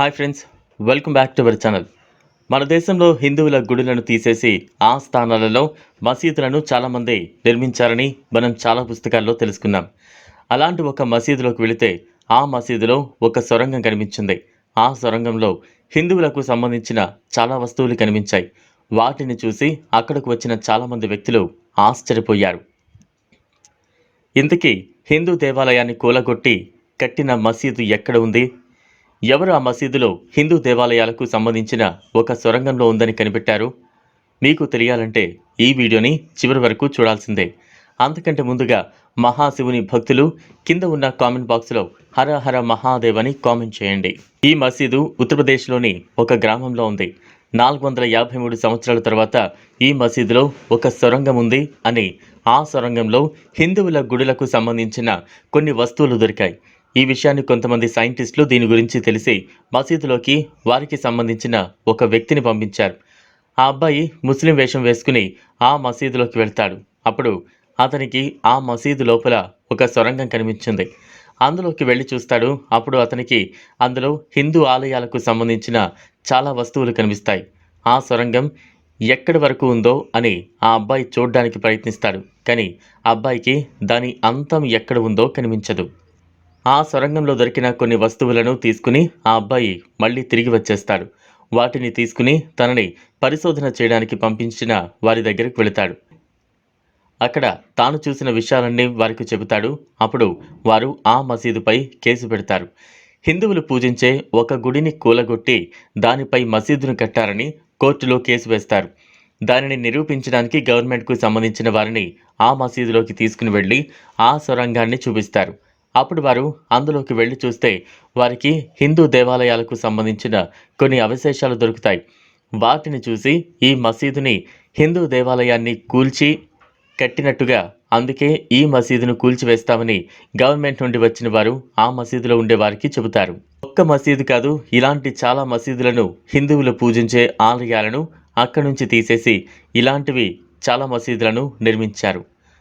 Hi friends welcome back to our channel. మన దేశంలో హిందువుల గుడులను తీసేసి ఆ స్థానాలలో మసీదులను చాలామంది నిర్మించారని మనం చాలా పుస్తకాల్లో తెలుసుకున్నాం. అలాంటి ఒక మసీదులోకి వెళితే ఆ మసీదులో ఒక సొరంగం కనిపించింది. ఆ సొరంగంలో హిందువులకు సంబంధించిన చాలా వస్తువులు కనిపించాయి. వాటిని చూసి అక్కడకు వచ్చిన చాలామంది వ్యక్తులు ఆశ్చర్యపోయారు. ఇంతకీ హిందూ దేవాలయాన్ని కూలగొట్టి కట్టిన మసీదు ఎక్కడ ఉంది? ఎవరు ఆ మసీదులో హిందూ దేవాలయాలకు సంబంధించిన ఒక సొరంగంలో ఉందని కనిపెట్టారు? మీకు తెలియాలంటే ఈ వీడియోని చివరి వరకు చూడాల్సిందే. అంతకంటే ముందుగా మహాశివుని భక్తులు కింద ఉన్న కామెంట్ బాక్స్లో హర హర మహాదేవ్ అని కామెంట్ చేయండి. ఈ మసీదు ఉత్తరప్రదేశ్లోని ఒక గ్రామంలో ఉంది. నాలుగు వందల యాభై మూడు సంవత్సరాల తర్వాత ఈ మసీదులో ఒక సొరంగం ఉంది అని ఆ సొరంగంలో హిందువుల గుడులకు సంబంధించిన కొన్ని వస్తువులు దొరికాయి. ఈ విషయాన్ని కొంతమంది సైంటిస్టులు దీని గురించి తెలిసి మసీదులోకి వారికి సంబంధించిన ఒక వ్యక్తిని పంపించారు. ఆ అబ్బాయి ముస్లిం వేషం వేసుకుని ఆ మసీదులోకి వెళ్తాడు. అప్పుడు అతనికి ఆ మసీదు లోపల ఒక సొరంగం కనిపించింది. అందులోకి వెళ్ళి చూస్తాడు. అప్పుడు అతనికి అందులో హిందూ ఆలయాలకు సంబంధించిన చాలా వస్తువులు కనిపిస్తాయి. ఆ సొరంగం ఎక్కడి వరకు ఉందో అని ఆ అబ్బాయి చూడడానికి ప్రయత్నిస్తాడు. కానీ ఆ అబ్బాయికి దాని అంతం ఎక్కడ ఉందో కనిపించదు. ఆ సొరంగంలో దొరికిన కొన్ని వస్తువులను తీసుకుని ఆ అబ్బాయి మళ్ళీ తిరిగి వచ్చేస్తాడు. వాటిని తీసుకుని తనని పరిశోధన చేయడానికి పంపించిన వారి దగ్గరికి వెళతాడు. అక్కడ తాను చూసిన విషయాలన్నీ వారికి చెబుతాడు. అప్పుడు వారు ఆ మసీదుపై కేసు పెడతారు. హిందువులు పూజించే ఒక గుడిని కూలగొట్టి దానిపై మసీదును కట్టారని కోర్టులో కేసు వేస్తారు. దానిని నిరూపించడానికి గవర్నమెంట్కు సంబంధించిన వారిని ఆ మసీదులోకి తీసుకుని వెళ్ళి ఆ సొరంగాన్ని చూపిస్తారు. అప్పుడు వారు అందులోకి వెళ్ళి చూస్తే వారికి హిందూ దేవాలయాలకు సంబంధించిన కొన్ని అవశేషాలు దొరుకుతాయి. వాటిని చూసి ఈ మసీదుని హిందూ దేవాలయాన్ని కూల్చి కట్టినట్టుగా అందుకే ఈ మసీదును కూల్చివేస్తామని గవర్నమెంట్ నుండి వచ్చిన వారు ఆ మసీదులో ఉండే వారికి చెబుతారు. ఒక్క మసీదు కాదు ఇలాంటి చాలా మసీదులను హిందువులు పూజించే ఆలయాలను అక్కడి నుంచి తీసేసి ఇలాంటివి చాలా మసీదులను నిర్మించారు.